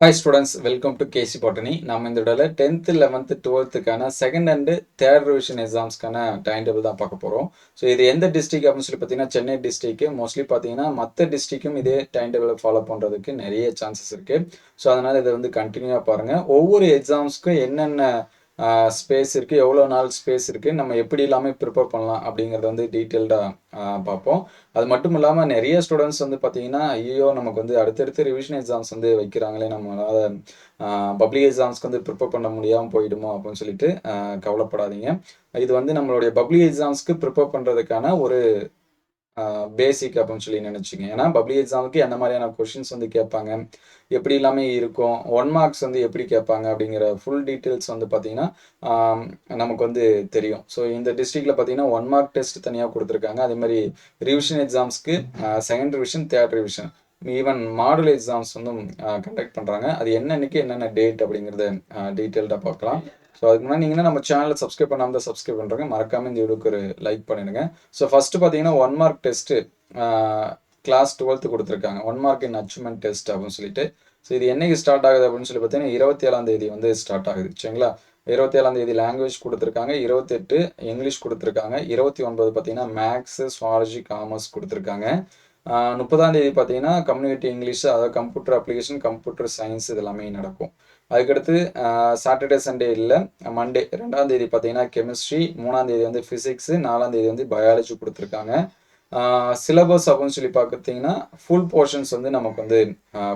Hi students welcome to KC botany நம்ம இந்த விடல டென்த்து லெவன்த்து டுவெல்த்துக்கான செகண்ட் அண்டு தேர்ட் ரிவிஷன் எக்ஸாம்ஸ்க்கான டைம் டேபிள் தான் பார்க்க போகிறோம் ஸோ இது எந்த டிஸ்ட்ரிக் அப்படின்னு சொல்லி பார்த்தீங்கன்னா சென்னை டிஸ்ட்ரிக்கு மோஸ்ட்லி பார்த்தீங்கன்னா மற்ற டிஸ்ட்ரிக்கும் இதே டைம் டேபிளை ஃபாலோ பண்ணுறதுக்கு நிறைய சான்சஸ் இருக்குது ஸோ அதனால் இதை வந்து கண்டினியூவாக பாருங்கள் ஒவ்வொரு எக்ஸாம்ஸ்க்கும் என்னென்ன ஸ்பேஸ் இருக்குது எவ்வளோ நாள் ஸ்பேஸ் இருக்குது நம்ம எப்படி எல்லாமே ப்ரிப்பேர் பண்ணலாம் அப்படிங்கிறத வந்து டீட்டெயில்டாக பார்ப்போம். அது மட்டும் இல்லாமல் நிறைய ஸ்டூடெண்ட்ஸ் வந்து பார்த்தீங்கன்னா ஐயோ நமக்கு வந்து அடுத்தடுத்து ரிவிஷன் எக்ஸாம்ஸ் வந்து வைக்கிறாங்களே நம்மளால் பப்ளிக் எக்ஸாம்ஸ்க்கு வந்து ப்ரிப்பேர் பண்ண முடியாமல் போயிடுமோ அப்படின்னு சொல்லிட்டு கவலைப்படாதீங்க. இது வந்து நம்மளுடைய பப்ளிக் எக்ஸாம்ஸ்க்கு ப்ரிப்பேர் பண்ணுறதுக்கான ஒரு பேசிக் அப்படின்னு சொல்லி நினச்சிங்க. ஏன்னா பப்ளிக் எக்ஸாமுக்கு என்ன மாதிரியான கொஷின்ஸ் வந்து கேட்பாங்க எப்படி எல்லாமே இருக்கும் ஒன் மார்க்ஸ் வந்து எப்படி கேட்பாங்க அப்படிங்கிற ஃபுல் டீட்டெயில்ஸ் வந்து பார்த்தீங்கன்னா நமக்கு வந்து தெரியும். ஸோ இந்த டிஸ்ட்ரிக்டில் பார்த்தீங்கன்னா ஒன் மார்க் டெஸ்ட் தனியாக கொடுத்துருக்காங்க. அதே மாதிரி revision எக்ஸாம்ஸ்க்கு second revision third revision even model exams வந்து கண்டக்ட் பண்ணுறாங்க அது என்னன்னைக்கு என்னென்ன டேட் அப்படிங்கிறத டீட்டெயில்டாக பார்க்கலாம். ஸோ அதுக்கு முன்னாடி நீங்கள் நம்ம சேனலில் சப்ஸ்கிரைப் பண்ணாமல் தான் சப்ஸ்கிரைப் பண்ணுறங்க மறக்காமல் இந்த வீடியோக்கு ஒரு லைக் பண்ணிடுங்க. ஸோ ஃபஸ்ட்டு பார்த்தீங்கன்னா one mark test class twelfth கொடுத்துருக்காங்க. One mark in achievement test அப்படின்னு சொல்லிட்டு. ஸோ இது என்னைக்கு ஸ்டார்ட் ஆகுது அப்படின்னு சொல்லி பார்த்தீங்கன்னா இருபத்தி ஏழாம் தேதி வந்து ஸ்டார்ட் ஆகுது. சரிங்களா? இருபத்தி ஏழாம் தேதி லாங்குவேஜ் கொடுத்துருக்காங்க. இருபத்தெட்டு இங்கிலீஷ் கொடுத்துருக்காங்க. இருபத்தி ஒன்பது பார்த்தீங்கன்னா மேக்ஸு ஸ்வாலஜி காமர்ஸ் கொடுத்துருக்காங்க. முப்பதாம் தேதி பார்த்தீங்கன்னா கம்யூனிட்டி இங்கிலீஷ் அதாவது கம்ப்யூட்டர் அப்ளிகேஷன் கம்ப்யூட்டர் சயின்ஸ் இது எல்லாமே நடக்கும். அதுக்கடுத்து சாட்டர்டே சண்டே இல்லை மண்டே ரெண்டாம் தேதி பார்த்தீங்கன்னா கெமிஸ்ட்ரி மூணாம் தேதி வந்து ஃபிசிக்ஸு நாலாம் தேதி வந்து பயாலஜி கொடுத்துருக்காங்க. சிலபஸ் அப்படின்னு சொல்லி பார்த்தீங்கன்னா ஃபுல் போர்ஷன்ஸ் வந்து நமக்கு வந்து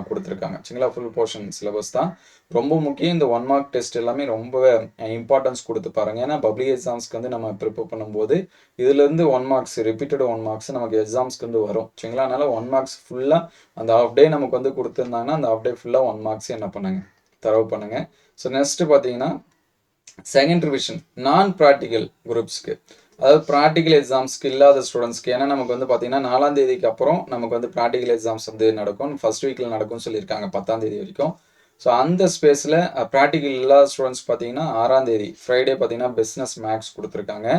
கொடுத்துருக்காங்க. சரிங்களா? ஃபுல் போர்ஷன் சிலபஸ் தான். ரொம்ப முக்கியம் இந்த ஒன் மார்க் டெஸ்ட் எல்லாமே ரொம்ப இம்பார்ட்டன்ஸ் கொடுத்து பாருங்க. ஏன்னா பப்ளிக் எக்ஸாம்ஸ்க்கு வந்து நம்ம ப்ரிப்பேர் பண்ணும்போது இதுலேருந்து one marks repeated one marks நமக்கு எக்ஸாம்ஸ்க்கு வந்து வரும். சரிங்களா? அதனால ஒன் மார்க்ஸ் ஃபுல்லாக அந்த ஹாஃப் டே நமக்கு வந்து கொடுத்துருந்தாங்கன்னா அந்த ஹாஃப் டே ஃபுல்லாக ஒன் மார்க்ஸ் என்ன பண்ணுங்க? தரவு பண்ணுங்க. ஸோ நெக்ஸ்ட் பார்த்தீங்கன்னா செகண்ட் ரிவிஷன் நான் ப்ராக்டிக்கல் குரூப்ஸ்க்கு அதாவது ப்ராக்டிக்கல் எக்ஸாம்ஸ்க்கு இல்லாத ஸ்டூடெண்ட்ஸ்க்கு ஏன்னா நமக்கு வந்து பார்த்தீங்கன்னா நாலாம் தேதிக்கு அப்புறம் நமக்கு வந்து ப்ராக்டிக்கல் எக்ஸாம்ஸ் வந்து நடக்கும். ஃபர்ஸ்ட் வீக்கில் நடக்கும்னு சொல்லியிருக்காங்க பத்தாம் தேதி வரைக்கும். ஸோ அந்த ஸ்பேஸில் ப்ராக்டிக்கல் இல்லாத ஸ்டூடெண்ட்ஸ் பார்த்தீங்கன்னா ஆறாம் தேதி ஃப்ரைடே பார்த்தீங்கன்னா பிஸ்னஸ் மேக்ஸ் கொடுத்துருக்காங்க.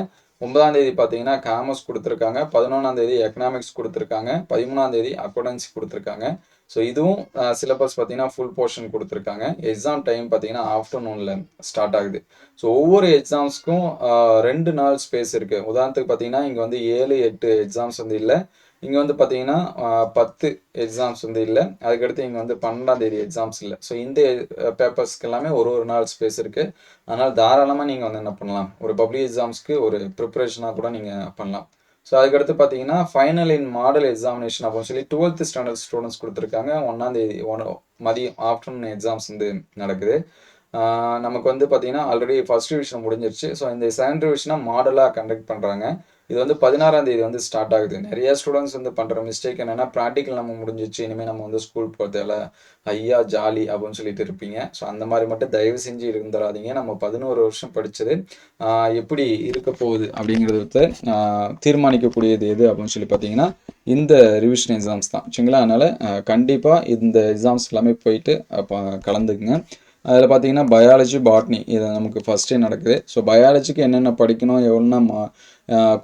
ஒன்பதாம் தேதி பார்த்தீங்கன்னா காமர்ஸ் கொடுத்துருக்காங்க. பதினொன்றாம் தேதி எக்கனாமிக்ஸ் கொடுத்துருக்காங்க. பதிமூணாம் தேதி அக்கௌண்டன்சி கொடுத்துருக்காங்க. ஸோ இதுவும் சிலபஸ் பார்த்தீங்கன்னா ஃபுல் போர்ஷன் கொடுத்துருக்காங்க. எக்ஸாம் டைம் பார்த்தீங்கன்னா ஆஃப்டர்நூனில் ஸ்டார்ட் ஆகுது. ஸோ ஒவ்வொரு எக்ஸாம்ஸ்க்கும் ரெண்டு நாள் ஸ்பேஸ் இருக்குது உதாரணத்துக்கு பார்த்தீங்கன்னா இங்கே வந்து ஏழு எட்டு எக்ஸாம்ஸ் வந்து இல்லை. இங்கே வந்து பார்த்தீங்கன்னா பத்து எக்ஸாம்ஸ் வந்து இல்லை. அதுக்கடுத்து இங்கே வந்து பன்னெண்டாம் தேதி எக்ஸாம்ஸ் இல்லை. ஸோ இந்த பேப்பர்ஸ்க்கு எல்லாமே ஒரு ஒரு நாள் ஸ்பேஸ் இருக்குது அதனால் தாராளமாக நீங்கள் வந்து என்ன பண்ணலாம்? ஒரு பப்ளிக் எக்ஸாம்ஸ்க்கு ஒரு ப்ரிப்பரேஷனாக கூட நீங்கள் பண்ணலாம். ஸோ அதுக்கடுத்து பார்த்தீங்கன்னா ஃபைனல் இன் மாடல் எக்ஸாமினேஷன் அப்படின்னு சொல்லி டுவெல்த் ஸ்டாண்டர்ட் ஸ்டூடெண்ட்ஸ் கொடுத்துருக்காங்க. ஒன்றாந்தேதி ஒன் மதியம் ஆஃப்டர்நூன் எக்ஸாம்ஸ் வந்து நடக்குது. நமக்கு வந்து பார்த்தீங்கன்னா ஆல்ரெடி ஃபர்ஸ்ட் டிவிஷன் முடிஞ்சிருச்சு. ஸோ இந்த செகண்ட் டிவிஷனாக மாடலாக கண்டக்ட் பண்ணுறாங்க இது வந்து பதினாறாம் தேதி வந்து ஸ்டார்ட் ஆகுது. நிறைய ஸ்டூடெண்ட்ஸ் வந்து பண்ணுற மிஸ்டேக் என்னென்னா ப்ராக்டிக்கல் நம்ம முடிஞ்சிச்சு இனிமேல் நம்ம வந்து ஸ்கூல் போகிறதால ஐயா ஜாலி அப்படின்னு சொல்லிட்டு இருப்பீங்க. ஸோ அந்த மாதிரி மட்டும் தயவு செஞ்சு இருந்துடாதீங்க. நம்ம பதினோரு வருஷம் படித்தது எப்படி இருக்க போகுது அப்படிங்கிறத தீர்மானிக்கக்கூடியது எது அப்படின்னு சொல்லி பார்த்தீங்கன்னா இந்த ரிவிஷன் எக்ஸாம்ஸ் தான். சரிங்களா? அதனால் கண்டிப்பாக இந்த எக்ஸாம்ஸ் எல்லாமே போயிட்டு கலந்துக்குங்க. அதில் பார்த்தீங்கன்னா பயாலஜி பாட்னி இது நமக்கு ஃபஸ்ட்டே நடக்குது. ஸோ பயாலஜிக்கு என்னென்ன படிக்கணும் எவ்வளோ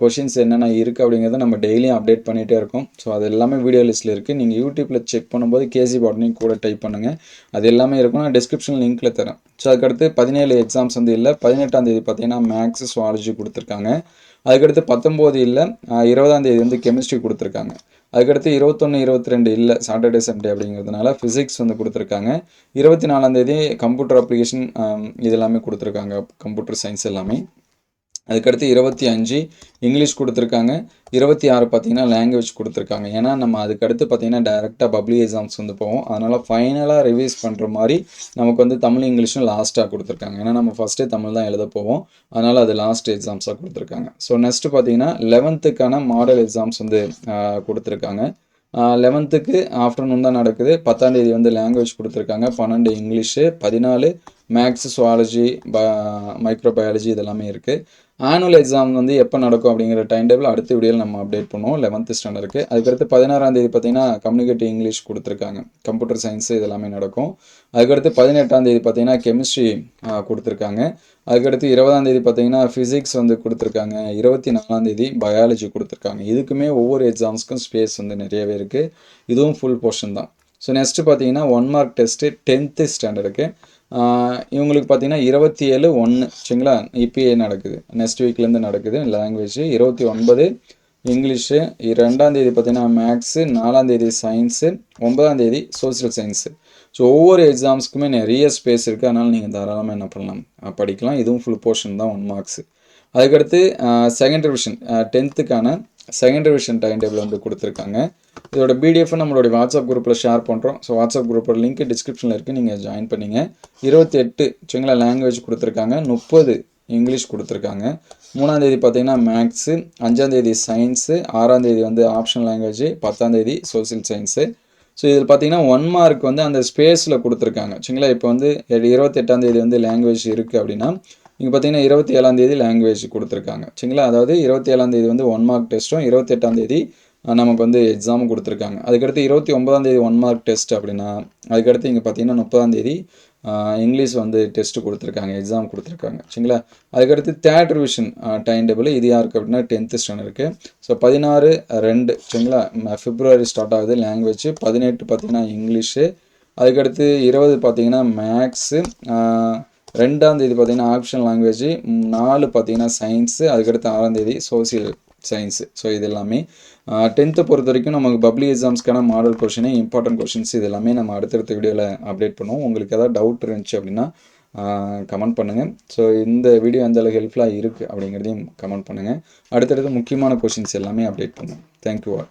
கொஷின்ஸ் என்னென்ன இருக்குது அப்படிங்கிறத நம்ம டெய்லியும் அப்டேட் பண்ணிகிட்டே இருக்கோம். ஸோ அது எல்லாமே வீடியோ லிஸ்ட்டில் இருக்குது நீங்கள் யூடியூப்பில் செக் பண்ணும்போது கேசி பாட்னி கூட டைப் பண்ணுங்கள் அது எல்லாமே இருக்கும். நான் டிஸ்கிரிப்ஷன் லிங்க்கில் தரேன். ஸோ அதுக்கடுத்து பதினேழு எக்ஸாம்ஸ் வந்து இல்லை. பதினெட்டாம் தேதி பார்த்தீங்கன்னா மேக்ஸ் சுவாலஜி கொடுத்துருக்காங்க. அதுக்கடுத்து பத்தொம்போது இல்லை. இருபதாம் தேதி வந்து கெமிஸ்ட்ரி கொடுத்துருக்காங்க. அதுக்கடுத்து இருபத்தொன்று இருபத்தி ரெண்டு இல்லை. சாட்டர்டே சண்டே அப்படிங்கிறதுனால ஃபிசிக்ஸ் வந்து கொடுத்துருக்காங்க. இருபத்தி நாலாம் தேதி கம்ப்யூட்டர் அப்ளிகேஷன் இது எல்லாமே கொடுத்துருக்காங்க. கம்ப்யூட்டர் சயின்ஸ் எல்லாமே. அதுக்கடுத்து இருபத்தி அஞ்சு இங்கிலீஷ் கொடுத்துருக்காங்க. இருபத்தி ஆறு பார்த்தீங்கன்னா லாங்குவேஜ் கொடுத்துருக்காங்க. ஏன்னா நம்ம அதுக்கடுத்து பார்த்தீங்கன்னா டேரெக்டாக பப்ளிக் எக்ஸாம்ஸ் வந்து போவோம். அதனால் ஃபைனலாக ரிவைஸ் பண்ணுற மாதிரி நமக்கு வந்து தமிழ் இங்கிலீஷும் லாஸ்ட்டாக கொடுத்துருக்காங்க. ஏன்னா நம்ம ஃபஸ்ட்டே தமிழ் தான் எழுத போவோம். அதனால் அது லாஸ்ட் எக்ஸாம்ஸாக கொடுத்துருக்காங்க. ஸோ நெக்ஸ்ட்டு பார்த்தீங்கன்னா லெவன்த்துக்கான மாடல் எக்ஸாம்ஸ் வந்து கொடுத்துருக்காங்க. லெவன்த்துக்கு ஆஃப்டர்நூன் தான் நடக்குது. பத்தாந்தேதி வந்து லாங்குவேஜ் கொடுத்துருக்காங்க. பன்னெண்டு இங்கிலீஷு பதினாலு மேக்ஸ் சுவாலஜி ப மைக்ரோ பயாலஜி இதெல்லாமே இருக்குது ஆனுவல் எக்ஸாம் வந்து எப்போ நடக்கும் அப்படிங்கிற டைம் டேபிள் அடுத்த வீடியோவில் நம்ம அப்டேட் பண்ணுவோம். லெவன்த்து ஸ்டாண்டர்டுக்கு அதுக்கடுத்து பதினாறாம் தேதி பார்த்தீங்கன்னா கம்யூனிகேட்டிவ் இங்கிலீஷ் கொடுத்துருக்காங்க. கம்ப்யூட்டர் சயின்ஸு இதெல்லாமே நடக்கும். அதுக்கடுத்து பதினெட்டாம் தேதி பார்த்தீங்கன்னா கெமிஸ்ட்ரி கொடுத்துருக்காங்க. அதுக்கடுத்து இருபதாம் தேதி பார்த்தீங்கன்னா ஃபிசிக்ஸ் வந்து கொடுத்துருக்காங்க. இருபத்தி நாலாம் தேதி பயாலஜி கொடுத்துருக்காங்க. இதுக்குமே ஒவ்வொரு எக்ஸாம்ஸ்க்கும் ஸ்பேஸ் வந்து நிறையவே இருக்குது இதுவும் ஃபுல் போர்ஷன் தான். ஸோ நெக்ஸ்ட்டு பார்த்தீங்கன்னா ஒன் மார்க் டெஸ்ட்டு டென்த்து ஸ்டாண்டர்டுக்கு இவங்களுக்கு பார்த்தீங்கன்னா இருபத்தி ஏழு ஒன்று சரிங்களா? இப்பயே நடக்குது. நெக்ஸ்ட் வீக்லேருந்து நடக்குது. லாங்குவேஜ் இருபத்தி ஒன்பது இங்கிலீஷு ரெண்டாந்தேதி பார்த்தீங்கன்னா மேக்ஸு நாலாந்தேதி சயின்ஸு ஒன்பதாம் தேதி சோசியல் சயின்ஸு ஸோ ஒவ்வொரு எக்ஸாம்ஸ்க்குமே நிறைய ஸ்பேஸ் இருக்குது அதனால் நீங்கள் தாராளமாக என்ன பண்ணலாம்? படிக்கலாம். இதுவும் ஃபுல் போர்ஷன் தான் ஒன் மார்க்ஸு அதுக்கடுத்து செகண்ட் ரிவிஷன் டென்த்துக்கான செகண்ட் ரிவிஷன் டைம் டேபிள் வந்து கொடுத்துருக்காங்க. இதோட பிடிஎஃப் நம்மளுடைய வாட்ஸ்அப் குரூப்பில் ஷேர் பண்ணுறோம் ஸோ வாட்ஸ்அப் குரூப்போட லிங்க் டிஸ்கிரிப்ஷனில் இருக்குது நீங்கள் ஜாயின் பண்ணிங்க. இருபத்தி எட்டு சரிங்களா லாங்குவேஜ் கொடுத்துருக்காங்க. முப்பது இங்கிலீஷ் கொடுத்துருக்காங்க. மூணாந்தேதி பார்த்தீங்கன்னா மேக்ஸு அஞ்சாந்தேதி சயின்ஸு ஆறாந்தேதி வந்து ஆப்ஷன் லாங்குவேஜ் பத்தாந்தேதி சோசியல் சயின்ஸு ஸோ இதில் பார்த்தீங்கன்னா ஒன் மார்க் வந்து அந்த ஸ்பேஸில் கொடுத்துருக்காங்க. சரிங்களா இப்போ வந்து இருபத்தெட்டாந்தேதி வந்து லாங்குவேஜ் இருக்குது அப்படின்னா இங்கே பார்த்தீங்கன்னா இருபத்தி ஏழாம் தேதி லாங்குவேஜ் கொடுத்துருக்காங்க. சரிங்களா? அதாவது இருபத்தி ஏழாம் தேதி வந்து ஒன் மார்க் டெஸ்ட்டும் இருபத்தெட்டாம் தேதி நமக்கு வந்து எக்ஸாமும் கொடுத்துருக்காங்க. அதுக்கடுத்து இருபத்தி ஒன்பதாம் தேதி ஒன் மார்க் டெஸ்ட் அப்படின்னா அதுக்கடுத்து இங்கே பார்த்தீங்கன்னா முப்பதாம் தேதி இங்கிலீஷ் வந்து டெஸ்ட் கொடுத்துருக்காங்க எக்ஸாம் கொடுத்துருக்காங்க. சரிங்களா? அதுக்கடுத்து தேர்ட் ரிவிஷன் டைம் டேபிள் இது யாருக்கு அப்படின்னா டென்த்து ஸ்டாண்டர்டுக்கு ஸோ பதினாறு ரெண்டு சரிங்களா? பிப்ரவரி ஸ்டார்ட் ஆகுது லாங்குவேஜ் பதினெட்டு பார்த்தீங்கன்னா இங்கிலீஷு. அதுக்கடுத்து இருபது பார்த்தீங்கன்னா மேக்ஸு ரெண்டாம் தேதி பார்த்தீங்கன்னா ஆப்ஷன் லாங்குவேஜ் நாலு பார்த்தீங்கன்னா சயின்ஸு அதுக்கடுத்து ஆறாம் தேதி சோசியல் சயின்ஸு ஸோ இது எல்லாமே டென்த்தை பொறுத்த வரைக்கும் நமக்கு பப்ளிக் எக்ஸாம்ஸ்க்கான மாடல் கொஷினு இம்பார்ட்டன்ட் கொஷின்ஸ் இது எல்லாமே நம்ம அடுத்தடுத்த வீடியோவில் அப்டேட் பண்ணுவோம். உங்களுக்கு ஏதாவது டவுட் இருந்துச்சு அப்படின்னா கமெண்ட் பண்ணுங்கள் ஸோ இந்த வீடியோ எந்த அளவுக்கு ஹெல்ப்ஃபுல்லாக இருக்குது அப்படிங்கிறதையும் கமெண்ட் பண்ணுங்கள் அடுத்தடுத்து முக்கியமான கொஷின்ஸ் எல்லாமே அப்டேட் பண்ணுவோம். Thank you all